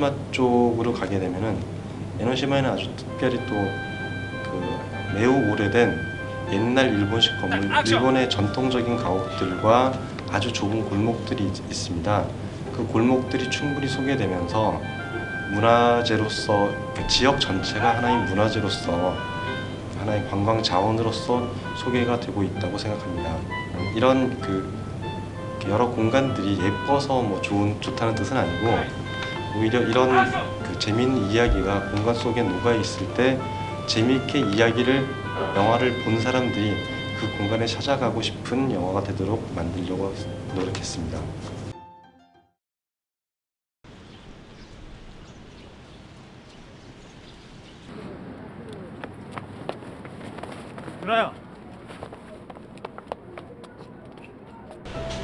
에노시마 쪽으로 가게 되면은 에노시마에는 아주 특별히 또 그 매우 오래된 옛날 일본식 건물, 일본의 전통적인 가옥들과 아주 좁은 골목들이 있- 있습니다. 그 골목들이 충분히 소개되면서 문화재로서 그 지역 전체가 하나의 문화재로서 하나의 관광 자원으로서 소개가 되고 있다고 생각합니다. 이런 그 여러 공간들이 예뻐서 뭐 좋은 좋다는 뜻은 아니고 오히려 이런 그 재미있는 이야기가 공간 속에 녹아 있을 때 재미있게 이야기를 영화를 본 사람들이 그 공간에 찾아가고 싶은 영화가 되도록 만들려고 노력했습니다.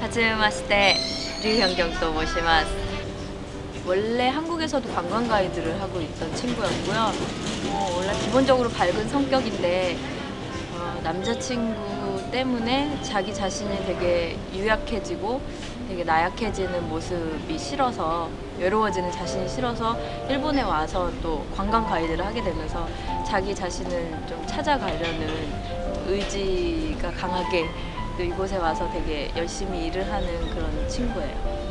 はじめまして、リュウヒョンギョンと申します。 원래 한국에서도 관광 가이드를 하고 있던 친구였고요. 어, 원래 기본적으로 밝은 성격인데 어, 남자친구 때문에 자기 자신이 되게 유약해지고 되게 나약해지는 모습이 싫어서 외로워지는 자신이 싫어서 일본에 와서 또 관광 가이드를 하게 되면서 자기 자신을 좀 찾아가려는 의지가 강하게 또 이곳에 와서 되게 열심히 일을 하는 그런 친구예요.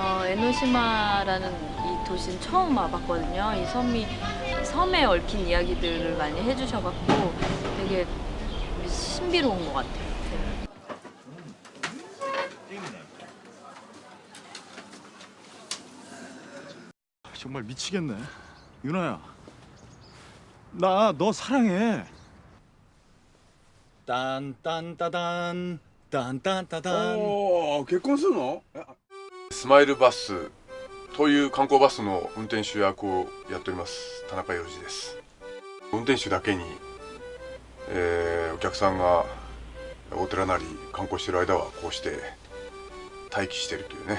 어, 에노시마라는 이 도시는 처음 와봤거든요. 이 섬이 섬에 얽힌 이야기들을 많이 해주셔갖고 되게 신비로운 것 같아요. 아, 정말 미치겠네. 윤아야, 나 너 사랑해. 딴딴따단 딴딴따단. 어, 아, 개콘스노? スマイルバスという観光バスの運転手役をやっております田中洋次です。運転手だけに、えーお客さんがお寺なり観光してる間はこうして待機してるというね。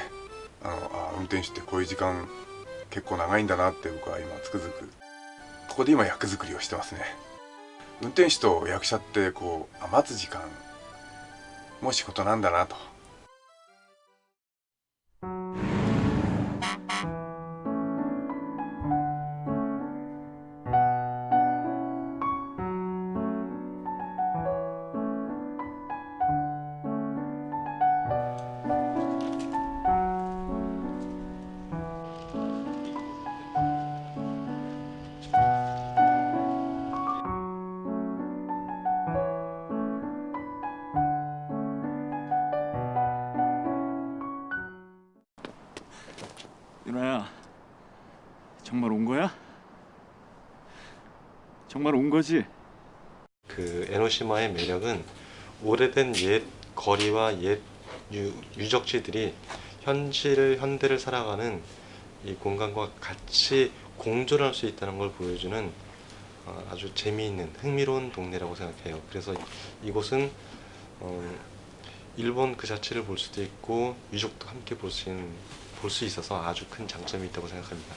あのあ運転手ってこういう時間結構長いんだなって僕は今つくづく。ここで今役作りをしてますね。運転手と役者ってこう待つ時間も仕事なんだなと。 윤아야. 정말 온 거야? 정말 온 거지? 그 에노시마의 매력은 오래된 옛 거리와 옛 유, 유적지들이 현실을 현대를 살아가는 이 공간과 같이 공존할 수 있다는 걸 보여주는 어, 아주 재미있는 흥미로운 동네라고 생각해요. 그래서 이곳은 어, 일본 그 자체를 볼 수도 있고 유적도 함께 볼 수 있는 볼 수 있어서 아주 큰 장점이 있다고 생각합니다.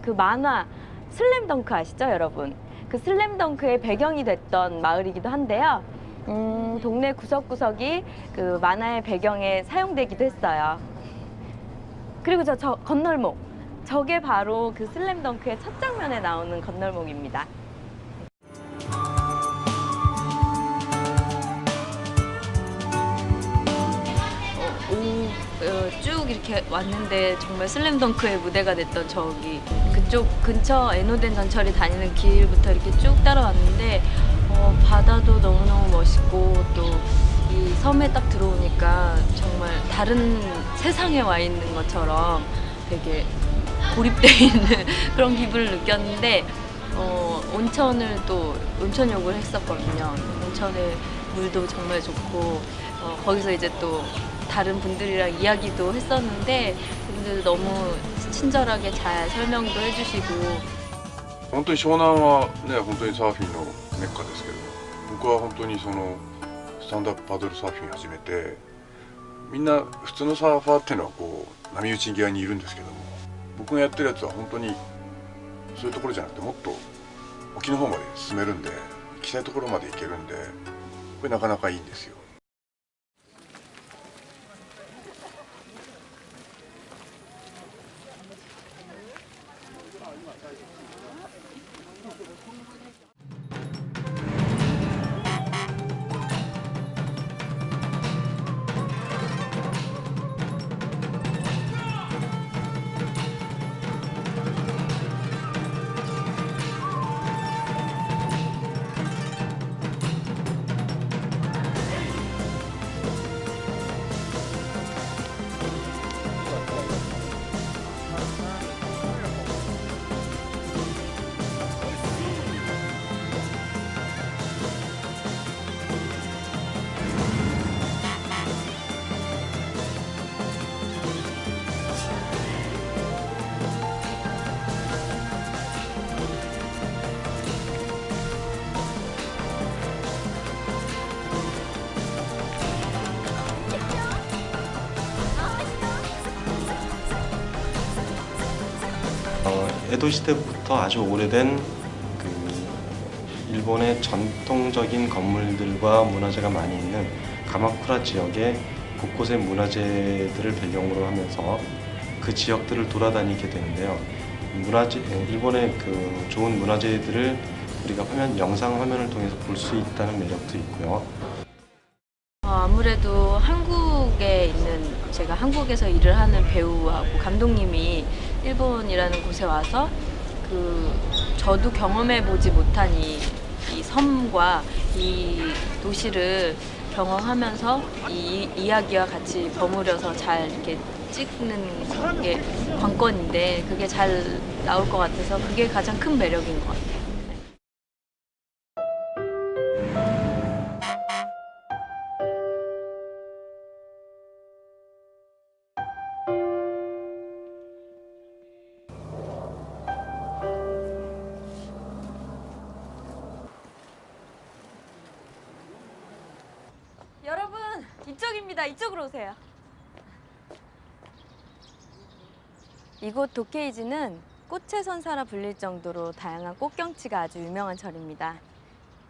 그 만화 슬램덩크 아시죠, 여러분? 그 슬램덩크의 배경이 됐던 마을이기도 한데요. 음, 동네 구석구석이 그 만화의 배경에 사용되기도 했어요. 그리고 저, 저 건널목. 저게 바로 그 슬램덩크의 첫 장면에 나오는 건널목입니다. 어, 쭉 이렇게 왔는데 정말 슬램덩크의 무대가 됐던 저기 그쪽 근처 에노덴 전철이 다니는 길부터 이렇게 쭉 따라왔는데 어, 바다도 너무너무 멋있고 또 이 섬에 딱 들어오니까 정말 다른 세상에 와 있는 것처럼 되게 고립돼 있는 그런 기분을 느꼈는데 어, 온천을 또 온천욕을 했었거든요. 온천의 물도 정말 좋고 어, 거기서 이제 또 다른 분들이랑 이야기도 했었는데 그분들 너무 친절하게 잘 설명도 해주시고 本当に湘南はね本当にサーフィンの メッカですけど僕は本当にそのスタンドアップパドルサーフィン始めてみんな普通のサーファーっていうのはこう波打ち際にいるんですけども僕がやってるやつは本当にそういうところじゃなくてもっと沖の方まで進めるんで行きたいところまで行けるんでこれなかなかいいんですよ。 어, 에도 시대부터 아주 오래된 그 일본의 전통적인 건물들과 문화재가 많이 있는 가마쿠라 지역의 곳곳의 문화재들을 배경으로 하면서 그 지역들을 돌아다니게 되는데요. 문화재, 예, 일본의 그 좋은 문화재들을 우리가 화면, 영상 화면을 통해서 볼 수 있다는 매력도 있고요. 어, 아무래도 한국에 있는 제가 한국에서 일을 하는 배우하고 감독님이 일본이라는 곳에 와서 그 저도 경험해 보지 못한 이, 이 섬과 이 도시를 경험하면서 이 이야기와 같이 버무려서 잘 이렇게 찍는 게 관건인데 그게 잘 나올 것 같아서 그게 가장 큰 매력인 것 같아요. 이쪽입니다. 이쪽으로 오세요. 이곳 도케이지는 꽃의 선사라 불릴 정도로 다양한 꽃 경치가 아주 유명한 절입니다.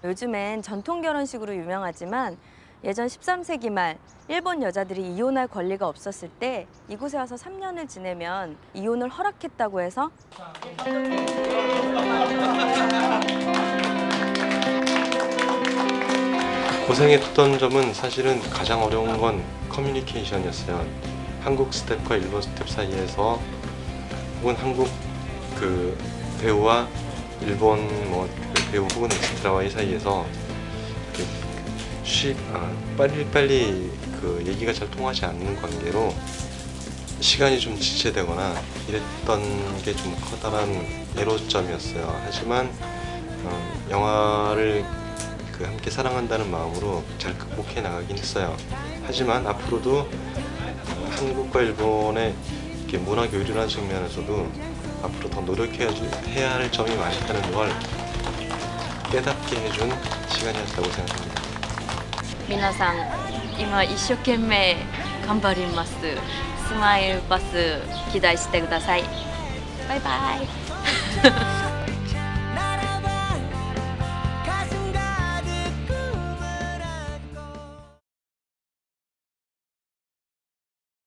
요즘엔 전통 결혼식으로 유명하지만 예전 13세기 말 일본 여자들이 이혼할 권리가 없었을 때 이곳에 와서 3년을 지내면 이혼을 허락했다고 해서 고생했던 점은 사실은 가장 어려운 건 커뮤니케이션이었어요. 한국 스텝과 일본 스텝 사이에서 혹은 한국 그 배우와 일본 뭐 그 배우 혹은 엑스트라와의 사이에서 그 쉽, 아, 빨리빨리 그 얘기가 잘 통하지 않는 관계로 시간이 좀 지체되거나 이랬던 게 좀 커다란 애로점이었어요. 하지만 어, 영화를 그 함께 사랑한다는 마음으로 잘 극복해 나가긴 했어요. 하지만 앞으로도 어, 한국과 일본의 이렇게 문화 교류라는 측면에서도 앞으로 더 노력해야 해야 할 점이 많다는 걸 깨닫게 해준 시간이었다고 생각합니다. 皆さん今一生懸命頑張りますスマイルバス期待してくださいバイバイ